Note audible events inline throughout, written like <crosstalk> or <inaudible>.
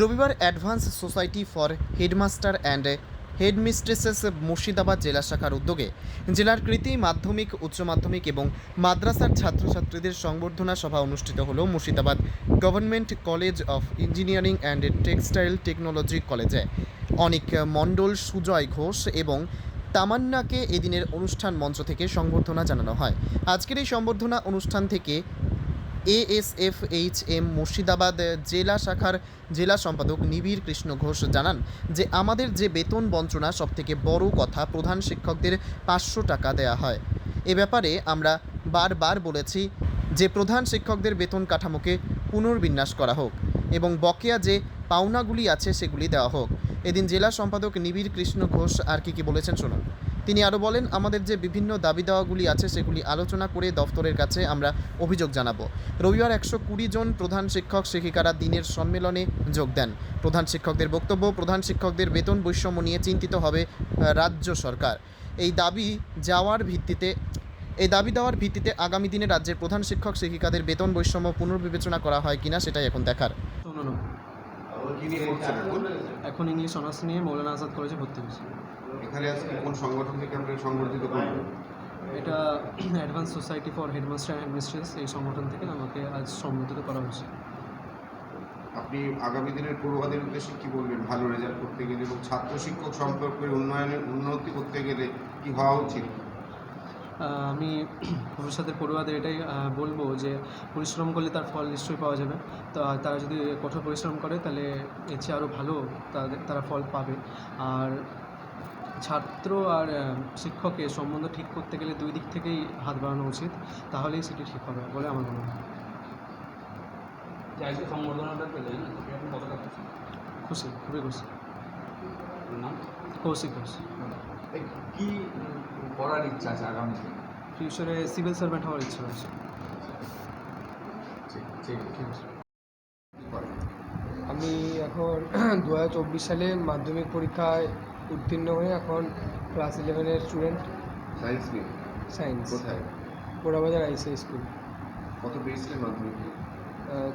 রবিবার advance society for headmaster and headmistresses Murshidabad জেলা শাখার উদ্যোগে জেলার কৃতি মাধ্যমিক, উচ্চ মাধ্যমিক এবং মাদ্রাসার ছাত্রছাত্রীদের সংবর্ধনা সভা অনুষ্ঠিত হল Murshidabad government college of engineering and textile technology কলেজে। অনিক মণ্ডল, সুজয় ঘোষ এবং তামান্নাকে এদিনের অনুষ্ঠান মঞ্চ থেকে সংবর্ধনা জানানো হয়। আজকের এই সংবর্ধনা অনুষ্ঠান থেকে এএসএফএইচএম মুর্শিদাবাদ জেলা শাখার জেলা সম্পাদক নিবিড় কৃষ্ণ ঘোষ জানান যে আমাদের যে বেতন বঞ্চনা সবথেকে বড় কথা প্রধান শিক্ষকদের পাঁচশো টাকা দেয়া হয়। এ ব্যাপারে আমরা বারবার বলেছি যে প্রধান শিক্ষকদের বেতন কাঠামোকে পুনর্বিন্যাস করা হোক এবং বকেয়া যে পাওনাগুলি আছে সেগুলি দেওয়া হোক। এদিন জেলা সম্পাদক নিবিড় কৃষ্ণ ঘোষ আর কি কি বলেছেন শুনুন। তিনি আরও বলেন আমাদের যে বিভিন্ন দাবি দাওয়াগুলি আছে সেগুলি আলোচনা করে দফতরের কাছে আমরা অভিযোগ জানাব। রবিবার একশো কুড়ি জন প্রধান শিক্ষক শিক্ষিকারা দিনের সম্মেলনে যোগ দেন। প্রধান শিক্ষকদের বক্তব্য প্রধান শিক্ষকদের বেতন বৈষম্য নিয়ে চিন্তিত হবে রাজ্য সরকার। এই দাবি যাওয়ার ভিত্তিতে এই দাবি দেওয়ার ভিত্তিতে আগামী দিনে রাজ্যের প্রধান শিক্ষক শিক্ষিকাদের বেতন বৈষম্য পুনর্বিবেচনা করা হয় কিনা সেটাই এখন দেখার। এখন ইংলিশ অনার্স নিয়ে মৌলানা আজাদ কলেজে ভর্তি হয়েছি। এখানে আজকে কোন সংগঠন থেকে আপনাকে সংগঠিত করবেন? এটা advance society for headmaster and mistress এই সংগঠন থেকে আমাকে আজ সম্বোধিত করা হয়েছে। আপনি আগামী দিনের পড়ুয়াদের উদ্দেশ্যে কি বলবেন? ভালো রেজাল্ট করতে গেলে এবং ছাত্র শিক্ষক সম্পর্কের উন্নয়নের উন্নতি করতে গেলে কি হওয়া উচিত? আমি ভবিষ্যতের পড়ুয়াদের এটাই বলব যে পরিশ্রম করলে তার ফল নিশ্চয়ই পাওয়া যাবে। তো তারা যদি কঠোর পরিশ্রম করে তাহলে এর চেয়ে আরও ভালো তাদের তারা ফল পাবে। আর ছাত্র আর শিক্ষকের সম্বন্ধ ঠিক করতে গেলে দুই দিক থেকেই হাত বাড়ানো উচিত। তাহলেই সেটি ঠিক হবে বলে আমার মনে হয়। যে আজকে সম্বর্ধনাটা পেলেন কতটা খুশি? খুশি খুবই খুশি। নাম? কৌশিক ঘোষ। কি করার ইচ্ছা আছে আগামী ফিউচারে সিভিল সার্ভেন্ট হওয়ার ইচ্ছা আছে? আমি এখন <clears throat> দু হাজার চব্বিশ সালে মাধ্যমিক পরীক্ষায় উত্তীর্ণ হয়ে এখন ক্লাস ইলেভেনের স্টুডেন্ট সায়েন্স নিয়ে? সায়েন্স কোথায়? পোড়াবাজার আইসিআই স্কুল কত পেয়েছিলেন মাধ্যমিক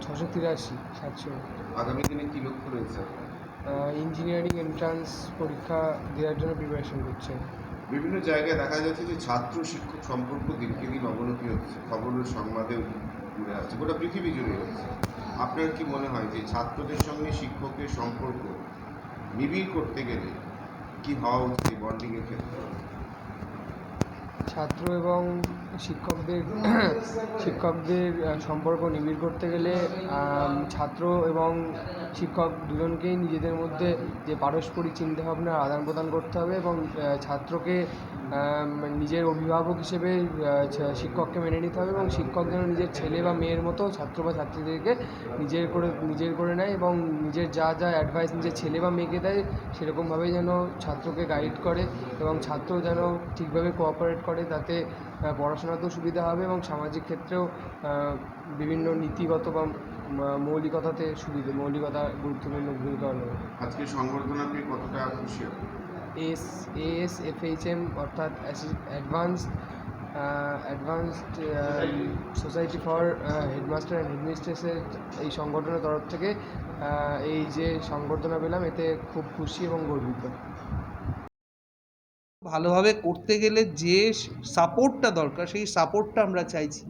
ছশো তিরাশি সাতশো। আগামী দিনে কী লক্ষ্য রয়েছে ইঞ্জিনিয়ারিং এন্ট্রান্স পরীক্ষা দেওয়ার জন্য প্রিপারেশন করছে। বিভিন্ন জায়গায় দেখা যাচ্ছে যে ছাত্র শিক্ষক সম্পর্ক দিনকে দিন অবনতি হচ্ছে। খবরের সংবাদে উঠে আসছে। গোটা পৃথিবী জুড়ে হচ্ছে। আপনার কি মনে হয় যে ছাত্রদের সঙ্গে শিক্ষকের সম্পর্ক নিবিড় করতে গেলে কি হওয়া উচিত বন্ডিংয়ের ক্ষেত্রে? ছাত্র এবং শিক্ষকদের শিক্ষকদের সম্পর্ক নিবিড় করতে গেলে ছাত্র এবং শিক্ষক দুজনকেই নিজেদের মধ্যে যে পারস্পরিক চিন্তাভাবনার আদান প্রদান করতে হবে এবং ছাত্রকে নিজের অভিভাবক হিসেবে শিক্ষককে মেনে নিতে হবে এবং শিক্ষক যেন নিজের ছেলে বা মেয়ের মতো ছাত্র বা ছাত্রীদেরকে নিজের করে নিজের করে নেয় এবং নিজের যা যা অ্যাডভাইস নিজের ছেলে বা মেয়েকে দেয়, সেরকমভাবেই যেন ছাত্রকে গাইড করে এবং ছাত্র যেন ঠিকভাবে কোঅপারেট করে তাতে পড়াশোনাতেও সুবিধা হবে এবং সামাজিক ক্ষেত্রেও বিভিন্ন নীতিগত বা মৌলিকতাতে সুবিধে, মৌলিকতা গুরুত্বপূর্ণ ভূমিকা আজকে সংবর্ধনা কতটা খুশি এস এএস এফএইচএম অর্থাৎ advance advanced society for headmaster and হেডমিস্ট্রেসের এই সংগঠনের তরফ থেকে এই যে সংবর্ধনা পেলাম, এতে খুব খুশি এবং গর্বিত। ভালোভাবে করতে গেলে যে সাপোর্টটা দরকার, সেই সাপোর্টটা আমরা চাইছি।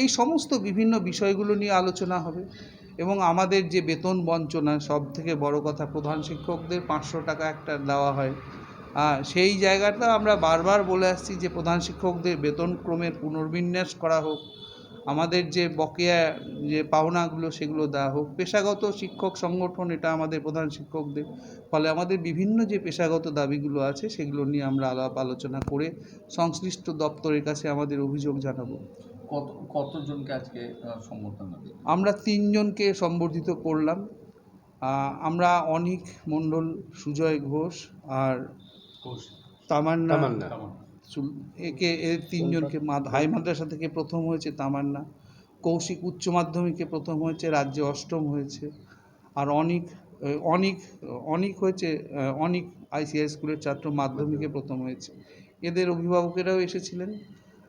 এই সমস্ত বিভিন্ন বিষয়গুলো নিয়ে আলোচনা হবে। এবং আমাদের যে বেতন বঞ্চনা সব থেকে বড় কথা প্রধান শিক্ষকদের পাঁচশো টাকা একটা দেওয়া হয়। সেই জায়গাটা আমরা বারবার বলে আসছি যে প্রধান শিক্ষকদের বেতন ক্রমের পুনর্বিন্যাস করা হোক। আমাদের যে বকেয়া যে পাওনাগুলো সেগুলো দেওয়া হোক। পেশাগত শিক্ষক সংগঠন এটা আমাদের প্রধান শিক্ষকদের। ফলে আমাদের বিভিন্ন যে পেশাগত দাবিগুলো আছে সেগুলো নিয়ে আমরা আলাপ আলোচনা করে সংশ্লিষ্ট দপ্তরের কাছে আমাদের অভিযোগ জানাব। কত কতজনকে আজকে সম্বর্ধনা আমরা তিনজনকে সম্বর্ধিত করলাম। আমরা অনিক মণ্ডল সুজয় ঘোষ আর তামান্না। একে এর তিনজনকে হাই মাদ্রাসা থেকে প্রথম হয়েছে তামান্না। কৌশিক উচ্চ মাধ্যমিকে প্রথম হয়েছে রাজ্যে অষ্টম হয়েছে। আর অনিক এ, অনিক অনিক হয়েছে অনিক আইসিআই স্কুলের ছাত্র মাধ্যমিকে। প্রথম হয়েছে। এদের অভিভাবকেরাও এসেছিলেন।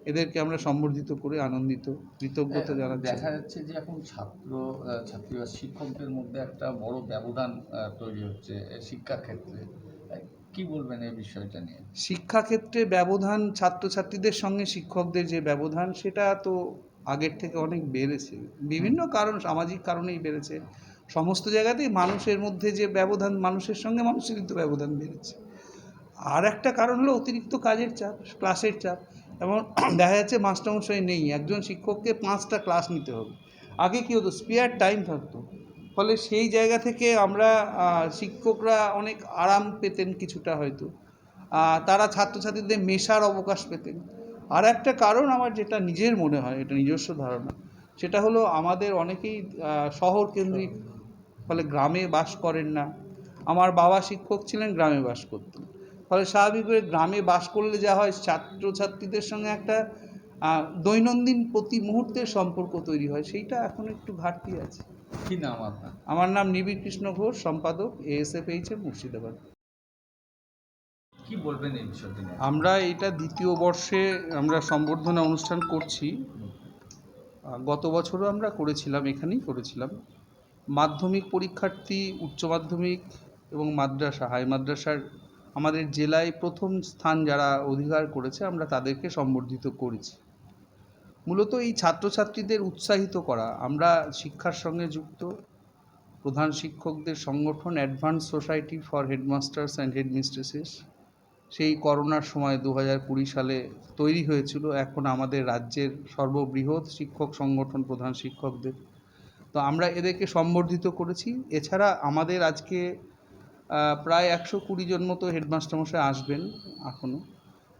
এদেরকে আমরা সম্বর্ধিত করে আনন্দিত কৃতজ্ঞতা জানাচ্ছি। দেখা যাচ্ছে যে এখন ছাত্র ছাত্রী বা শিক্ষকদের মধ্যে একটা বড় ব্যবধান তৈরি হচ্ছে আহ, শিক্ষার ক্ষেত্রে আহ, কি বলবেন এই বিষয়টা নিয়ে? শিক্ষাক্ষেত্রে ব্যবধান ছাত্রছাত্রীদের সঙ্গে শিক্ষকদের যে ব্যবধান সেটা তো আগের থেকে অনেক বেড়েছে। বিভিন্ন কারণ সামাজিক কারণেই বেড়েছে। সমস্ত জায়গাতেই মানুষের মধ্যে যে ব্যবধান মানুষের সঙ্গে মানুষের কিন্তু ব্যবধান বেড়েছে। আর একটা কারণ হলো অতিরিক্ত কাজের চাপ ক্লাসের চাপ। এবং <clears throat> দেখা যাচ্ছে মাস্টারমশাই নেই, একজন শিক্ষককে পাঁচটা ক্লাস নিতে হবে। আগে কী হতো? স্পেয়ার টাইম থাকতো। ফলে সেই জায়গা থেকে আমরা শিক্ষকরা অনেক আরাম পেতেন কিছুটা হয়তো। তারা ছাত্রছাত্রীদের মেশার অবকাশ পেতেন। আর একটা কারণ আমার যেটা নিজের মনে হয়, এটা নিজস্ব ধারণা, সেটা হলো আমাদের অনেকেই শহর কেন্দ্রিক, ফলে গ্রামে বাস করেন না। আমার বাবা শিক্ষক ছিলেন, গ্রামে বাস করতেন। ফলে স্বাভাবিকভাবে গ্রামে বাস করলে যা হয় ছাত্রছাত্রীদের সঙ্গে একটা দৈনন্দিন প্রতি মুহূর্তের সম্পর্ক তৈরি হয়। সেইটা এখন একটু ঘাটতি আছে। কি নাম আপনার? আমার নাম নিবিড় কৃষ্ণ ঘোষ সম্পাদক এএসএফএইচ এর মুর্শিদাবাদ। কি বলবেন এই বিষয়টা আমরা এটা দ্বিতীয় বর্ষে আমরা সম্বর্ধনা অনুষ্ঠান করছি। গত বছরও আমরা করেছিলাম এখানেই করেছিলাম। মাধ্যমিক পরীক্ষার্থী উচ্চ মাধ্যমিক এবং মাদ্রাসা হাই মাদ্রাসার আমাদের জেলায় প্রথম স্থান যারা অধিকার করেছে, আমরা তাদেরকে সম্বর্ধিত করেছি। মূলত এই ছাত্রছাত্রীদের উৎসাহিত করা, আমরা শিক্ষার সঙ্গে যুক্ত, প্রধান শিক্ষকদের সংগঠন advance society for headmasters and headmistresses, সেই করোনার সময় দু হাজার কুড়ি সালে তৈরি হয়েছিল, এখন আমাদের রাজ্যের সর্ববৃহৎ শিক্ষক সংগঠন প্রধান শিক্ষকদের। তো আমরা এদেরকে সম্বর্ধিত করেছি। এছাড়া আমাদের আজকে প্রায় একশো কুড়ি জন মতো হেডমাস্টারমশাই আসবেন এখনও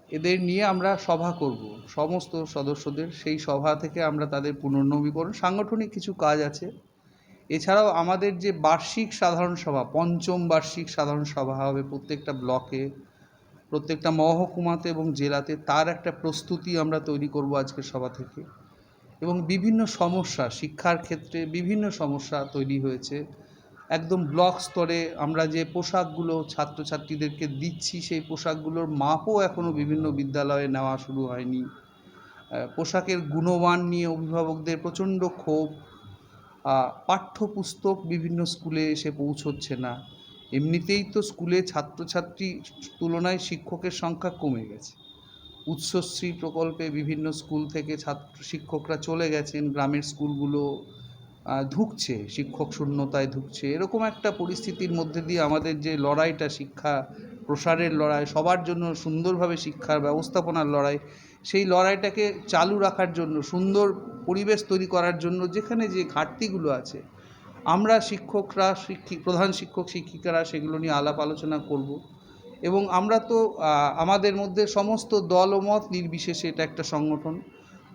এদের নিয়ে আমরা সভা করব, সমস্ত সদস্যদের। সেই সভা থেকে আমরা তাদের পুনর্নবীকরণ। সাংগঠনিক কিছু কাজ আছে। এছাড়াও আমাদের যে বার্ষিক সাধারণ সভা, পঞ্চম বার্ষিক সাধারণ সভা হবে প্রত্যেকটা ব্লকে, প্রত্যেকটা মহকুমাতে এবং জেলাতে। তার একটা প্রস্তুতি আমরা তৈরি করব আজকের সভা থেকে। এবং বিভিন্ন সমস্যা, শিক্ষার ক্ষেত্রে বিভিন্ন সমস্যা তৈরি হয়েছে। একদম ব্লক স্তরে আমরা যে পোশাকগুলো ছাত্রছাত্রীদেরকে দিচ্ছি, সেই পোশাকগুলোর মাপও এখনও বিভিন্ন বিদ্যালয়ে নেওয়া শুরু হয়নি। পোশাকের গুণমান নিয়ে অভিভাবকদের প্রচণ্ড ক্ষোভ। পাঠ্যপুস্তক বিভিন্ন স্কুলে এসে পৌঁছচ্ছে না। এমনিতেই তো স্কুলে ছাত্রছাত্রী তুলনায় শিক্ষকের সংখ্যা কমে গেছে। উৎসশ্রী প্রকল্পে বিভিন্ন স্কুল থেকে ছাত্র শিক্ষকরা চলে গেছেন। গ্রামের স্কুলগুলো ধুঁকছে, শিক্ষক শূন্যতায় ধুঁকছে। এরকম একটা পরিস্থিতির মধ্যে দিয়ে আমাদের যে লড়াইটা, শিক্ষা প্রসারের লড়াই, সবার জন্য সুন্দরভাবে শিক্ষার ব্যবস্থাপনার লড়াই, সেই লড়াইটাকে চালু রাখার জন্য, সুন্দর পরিবেশ তৈরি করার জন্য যেখানে যে ঘাটতিগুলো আছে, আমরা শিক্ষকরা শিক্ষিক প্রধান শিক্ষক, শিক্ষিকারা সেগুলো নিয়ে আলাপ আলোচনা করব। এবং আমরা তো আমাদের মধ্যে সমস্ত দল ও মত নির্বিশেষে এটা একটা সংগঠন।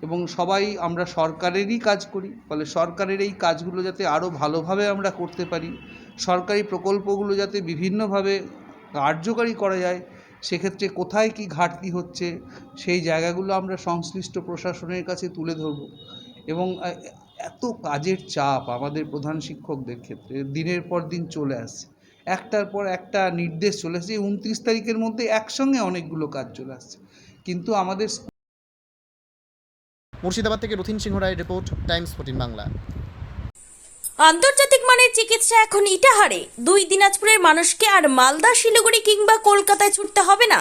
এবং সবাই আমরা সরকারেরই কাজ করি, ফলে সরকারের এই কাজগুলো যাতে আরও ভালোভাবে আমরা করতে পারি, সরকারি প্রকল্পগুলো যাতে বিভিন্নভাবে কার্যকারী করা যায়, সেক্ষেত্রে কোথায় কি ঘাটতি হচ্ছে, সেই জায়গাগুলো আমরা সংশ্লিষ্ট প্রশাসনের কাছে তুলে ধরব। এবং এত কাজের চাপ আমাদের প্রধান শিক্ষকদের ক্ষেত্রে, দিনের পর দিন চলে আসছে। একটার পর একটা নির্দেশ চলে আসছে উনত্রিশ তারিখের মধ্যে একসঙ্গে অনেকগুলো কাজ চলে আসছে। কিন্তু আমাদের মুর্শিদাবাদ থেকে Rathin Singha Roy report, Times fourteen Bangla. আন্তর্জাতিক মানের চিকিৎসা এখন ইটাহারে। দুই দিনাজপুরের মানুষকে আর মালদা, শিলিগুড়ি কিংবা কলকাতায় ছুটতে হবে না।